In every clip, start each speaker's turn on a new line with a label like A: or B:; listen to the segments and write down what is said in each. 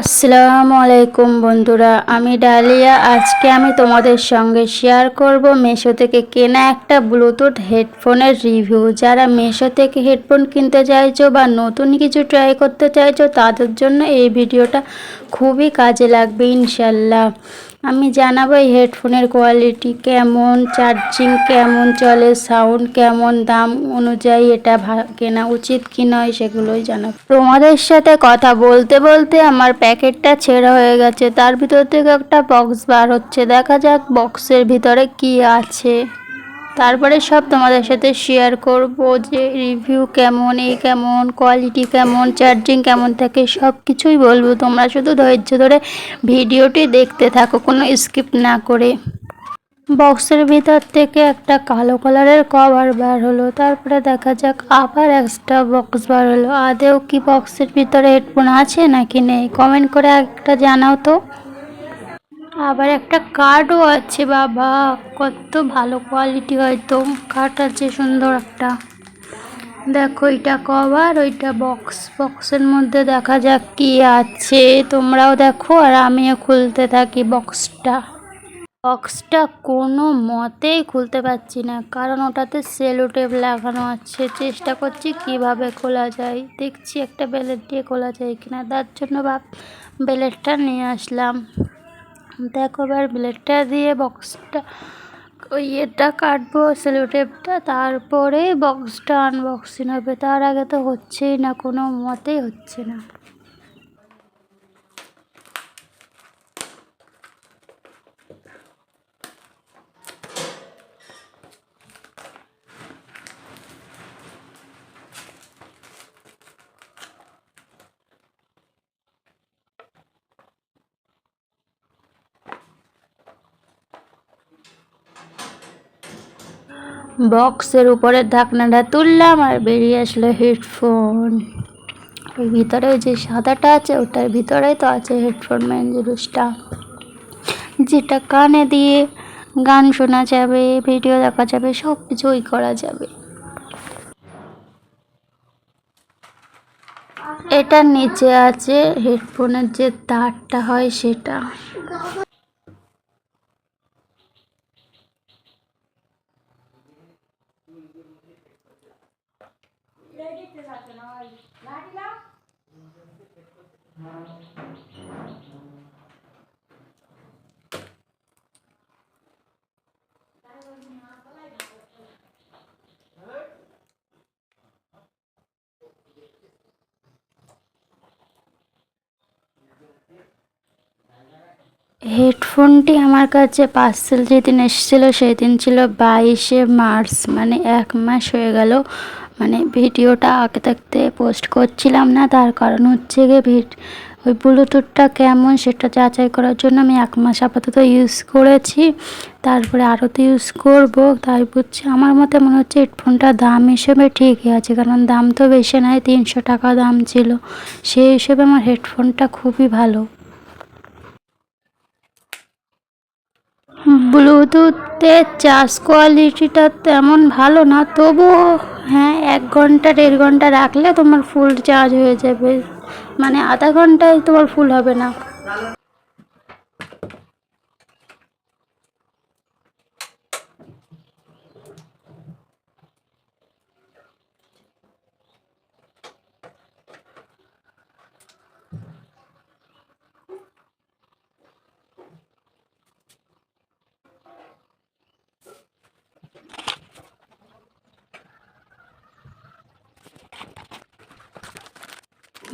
A: আসসালামু আলাইকুম বন্ধুরা, আমি ডালিয়া। আজকে আমি তোমাদের সঙ্গে শেয়ার করব মেশো থেকে কেনা একটা ব্লুটুথ হেডফোনের রিভিউ যারা মেশো থেকে হেডফোন কিনতে চাইছো বা নতুন কিছু ট্রাই করতে চাইছো, তাদের জন্য এই ভিডিওটা খুবই কাজে লাগবে, ইনশাল্লাহ। আমি জানাব এই হেডফোনের কোয়ালিটি কেমন, চার্জিং কেমন চলে সাউন্ড কেমন, দাম অনুযায়ী এটা কেনা উচিত কি নয় সেগুলোই জানাব। তোমাদের সাথে কথা বলতে বলতে আমার প্যাকেটটা ছেঁড়া হয়ে গেছে। তার ভিতর থেকে একটা বক্স বার হচ্ছে। দেখা যাক বক্সের ভিতরে কি আছে। তারপরে সব তোমাদের সাথে শেয়ার করব যে রিভিউ কেমন, এই কেমন কোয়ালিটি কেমন চার্জিং কেমন থাকে, সব কিছুই বলব। তোমরা শুধু ধৈর্য ধরে ভিডিওটি দেখতে থাকো, কোনো স্কিপ না করে। বক্সের ভিতর থেকে একটা কালো কালারের কভার বার হলো, তারপরে দেখা যাক আবার একটা বক্স বার হলো। আদেও কি বক্সের ভিতরে হেডফোন আছে নাকি নেই? কমেন্ট করে একটা জানাও তো। আবার একটা কার্ডও আছে, বাবা। কত ভালো কোয়ালিটি হয়তো। কার্ড আছে সুন্দর একটা। দেখো, এটা কভার ওইটা বক্স বক্সের মধ্যে দেখা যাক কি আছে। তোমরাও দেখো আর আমিও খুলতে থাকি বক্সটা বক্সটা কোনো মতেই খুলতে পারছি না, কারণ ওটাতে সেলো টেপ লাগানো আছে। চেষ্টা করছি কীভাবে খোলা যায়। দেখছি একটা বেলেট দিয়ে খোলা যায় কিনা। তার জন্য ভাব বেলেটটা নিয়ে আসলাম। দেখো এবার ব্লেডটা দিয়ে বক্সটা, ওই এটা কাটবো, সেলোটেপটা, তারপরে বক্সটা আনবক্সিং হবে। তার আগে তো হচ্ছেই না, কোনো মতেই হচ্ছে না। বক্সের উপরের ঢাকনাটা তুললাম আর বেরিয়ে আসলো হেডফোন। ওই ভিতরে যে সাদাটা আছে, ওটার ভিতরে তো আছে হেডফোন ম্যান জিনিসটা। যেটা কানে দিয়ে গান শোনা যাবে, ভিডিও দেখা যাবে সব কিছুই করা যাবে। এটার নিচে আছে হেডফোনের যে তারটা হয় সেটা। क्रेडिट के साथ चला भाई लाठी ला হেডফোনটি আমার কাছে পার্সেল যেদিন এসেছিল সেই দিন ছিল বাইশে মার্চ মানে এক মাস হয়ে গেল। মানে ভিডিওটা আগে থাকতে পোস্ট করছিলাম না, তার কারণ হচ্ছে গিয়ে ভিড, ওই ব্লুটুথটা কেমন সেটা যাচাই করার জন্য আমি এক মাস আপাতত ইউজ করেছি। তারপরে আরও তো ইউজ করব, তাই বুঝছি। আমার মতে মনে হচ্ছে হেডফোনটা দাম হিসেবে ঠিকই আছে, কারণ দাম তো বেশি নয়, তিনশো টাকা দাম ছিল। সেই হিসেবে আমার হেডফোনটা খুবই ভালো। ব্লুটুথের চার্জ কোয়ালিটিটা তেমন ভালো না, তবুও হ্যাঁ এক ঘণ্টা, দেড় ঘণ্টা রাখলে তোমার ফুল চার্জ হয়ে যাবে। মানে আধা ঘন্টায় তোমার ফুল হবে না।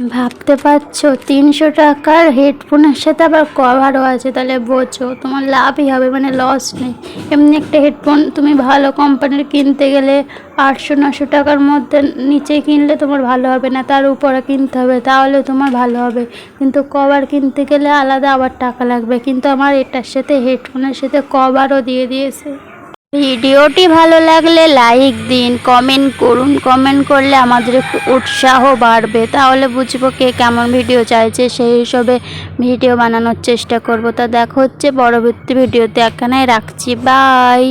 A: ভাবতে পারছ? তিনশো টাকার হেডফোনের সাথে আবার কভারও আছে, তাহলে বোঝো। তোমার লাভই হবে মানে লস নেই। এমনি একটা হেডফোন তুমি ভালো কোম্পানির কিনতে গেলে আটশো, নশো টাকার মধ্যে নিচে কিনলে তোমার ভালো হবে না, তার উপরে কিনতে হবে, তাহলে তোমার ভালো হবে। কিন্তু কভার কিনতে গেলে আলাদা আবার টাকা লাগবে। কিন্তু আমার এটার সাথে হেডফোনের সাথে কভারও দিয়ে দিয়েছে। ভিডিওটি ভালো লাগলে লাইক দিন, কমেন্ট করুন। কমেন্ট করলে আমাদের একটু উৎসাহ বাড়বে। তাহলে বুঝব কে কেমন ভিডিও চাইছে, সেই হিসাবে ভিডিও বানানোর চেষ্টা করব। তা দেখা হচ্ছে পরবর্তী ভিডিওতে। একখানায় রাখছি। বাই।